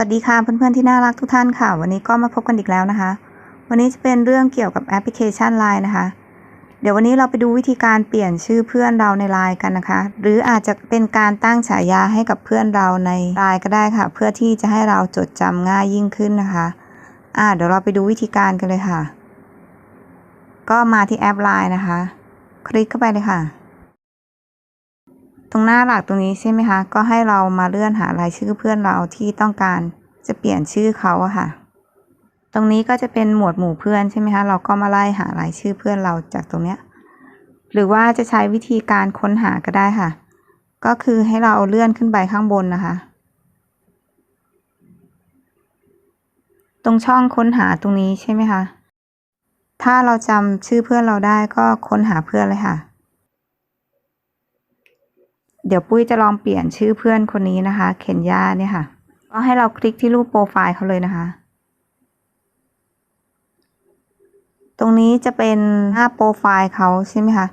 สวัสดีค่ะเพื่อนๆที่น่ารักทุกท่านค่ะ วันนี้ก็มาพบกันอีกแล้วนะคะ วันนี้จะเป็นเรื่องเกี่ยวกับแอปพลิเคชัน Line นะคะ เดี๋ยววันนี้เราไปดูวิธีการเปลี่ยนชื่อเพื่อนเราใน Line กันนะคะ หรืออาจจะเป็นการตั้งฉายาให้กับเพื่อนเราใน Line ก็ได้ค่ะ เพื่อที่จะให้เราจดจำง่ายยิ่งขึ้นนะคะอ่าเดี๋ยวเราไปดูวิธีการกันเลยค่ะ ก็มาที่แอป Line นะคะ คลิกเข้าไปเลยค่ะ ตรงหน้าหลักตรงนี้ใช่ไหมคะ ก็ให้เรามาเลื่อนหารายชื่อเพื่อนเราที่ต้องการจะเปลี่ยนชื่อเขาอะค่ะ ตรงนี้ก็จะเป็นหมวดหมู่เพื่อนใช่ไหมคะ เราก็มาไล่หารายชื่อเพื่อนเราจากตรงเนี้ย หรือว่าจะใช้วิธีการค้นหาก็ได้ค่ะ ก็คือให้เราเลื่อนขึ้นไปข้างบนนะคะ ตรงช่องค้นหาตรงนี้ใช่ไหมคะ ถ้าเราจำชื่อเพื่อนเราได้ก็ค้นหาเพื่อนเลยค่ะ เดี๋ยวปุ้ยจะลองเปลี่ยนชื่อเพื่อนคนนี้นะคะ เคนยาเนี่ยค่ะ ก็ให้เราคลิกที่รูปโปรไฟล์เขาเลยนะคะ ตรงนี้จะเป็นหน้าโปรไฟล์เขาใช่ไหมคะ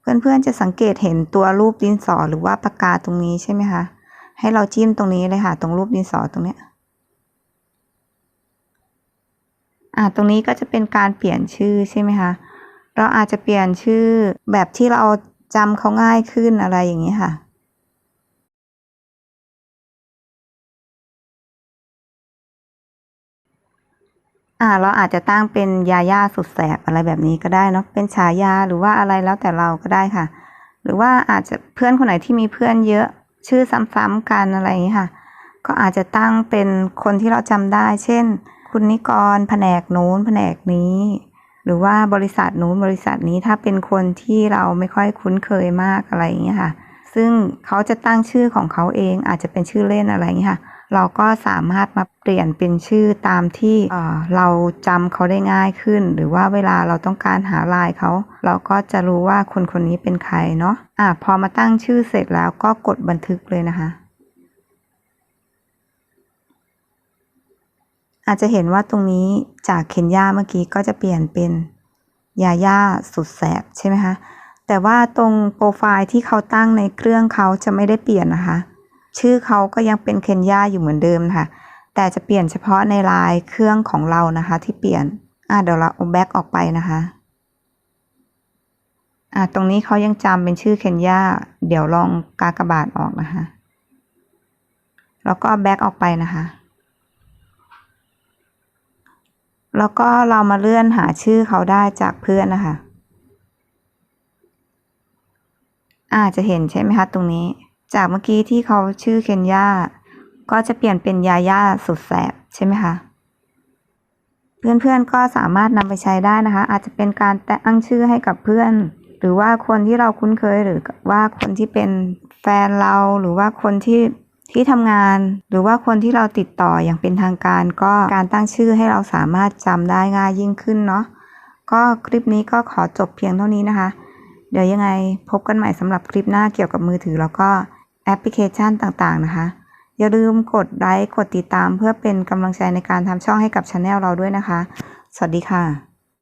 เพื่อนๆจะสังเกตเห็นตัวรูปดินสอหรือว่าปากกาตรงนี้ใช่ไหมคะ ให้เราจิ้มตรงนี้เลยค่ะ ตรงรูปดินสอตรงเนี้ยอ่าตรงนี้ก็จะเป็นการเปลี่ยนชื่อใช่ไหมคะ เราอาจจะเปลี่ยนชื่อแบบที่เราจำเขาง่ายขึ้นอะไรอย่างนี้ค่ะ อ่าเราอาจจะตั้งเป็นยาย่าสุดแสบอะไรแบบนี้ก็ได้เนาะเป็นฉายาหรือว่าอะไรแล้วแต่เราก็ได้ค่ะ หรือว่าอาจจะเพื่อนคนไหนที่มีเพื่อนเยอะชื่อซ้ำๆกันอะไรอย่างนี้ค่ะ ก็อาจจะตั้งเป็นคนที่เราจำได้ เช่น คุณนิกรแผนกโน้นแผนกนี้ หรือว่าบริษัทนู้นบริษัทนี้ถ้าเป็นคนที่เราไม่ค่อยคุ้นเคยมากอะไรอย่างนี้ค่ะ ซึ่งเขาจะตั้งชื่อของเขาเองอาจจะเป็นชื่อเล่นอะไรอย่างนี้ค่ะ เราก็สามารถมาเปลี่ยนเป็นชื่อตามที่เเราจำเขาได้ง่ายขึ้น หรือว่าเวลาเราต้องการหาลายเขา เราก็จะรู้ว่าคนคนนี้เป็นใครเนาะอะพอมาตั้งชื่อเสร็จแล้วก็กดบันทึกเลยนะคะ อาจจะเห็นว่าตรงนี้จากเคนยาเมื่อกี้ก็จะเปลี่ยนเป็นยาย่าสุดแสบใช่ไหมคะแต่ว่าตรงโปรไฟล์ที่เขาตั้งในเครื่องเขาจะไม่ได้เปลี่ยนนะคะ ชื่อเขาก็ยังเป็นเคนยาอยู่เหมือนเดิมค่ะ แต่จะเปลี่ยนเฉพาะในลน์เครื่องของเรานะคะ ที่เปลี่ยน อะเดี๋ยวเราเอาแบ็กออกไปนะคะ อะตรงนี้เขายังจำเป็นชื่อเคนยาเดี๋ยวลองกากบาทออกนะคะ แล้วก็แบ็กออกไปนะคะ แล้วก็เรามาเลื่อนหาชื่อเขาได้จากเพื่อนนะคะอาจจะเห็นใช่ไหมคะตรงนี้ จากเมื่อกี้ที่เขาชื่อเคนยาก็จะเปลี่ยนเป็นยาย่าสุดแสบใช่ไหมคะ เพื่อนๆก็สามารถนำไปใช้ได้นะคะ อาจจะเป็นการตั้งชื่อให้กับเพื่อน หรือว่าคนที่เราคุ้นเคยหรือว่าคนที่เป็นแฟนเราหรือว่าคนที่ที่ทำงาน หรือว่าคนที่เราติดต่ออย่างเป็นทางการ ก็การตั้งชื่อให้เราสามารถจำได้ง่ายยิ่งขึ้นเนาะก็คลิปนี้ก็ขอจบเพียงเท่านี้นะคะ เดี๋ยวยังไงพบกันใหม่สำหรับคลิปหน้าเกี่ยวกับมือถือแล้วก็ แอปพลิเคชันต่างๆนะคะ อย่าลืมกดไลค์กดติดตามเพื่อเป็นกำลังใจในการทำช่องให้กับช anel เราด้วยนะคะ สวัสดีค่ะ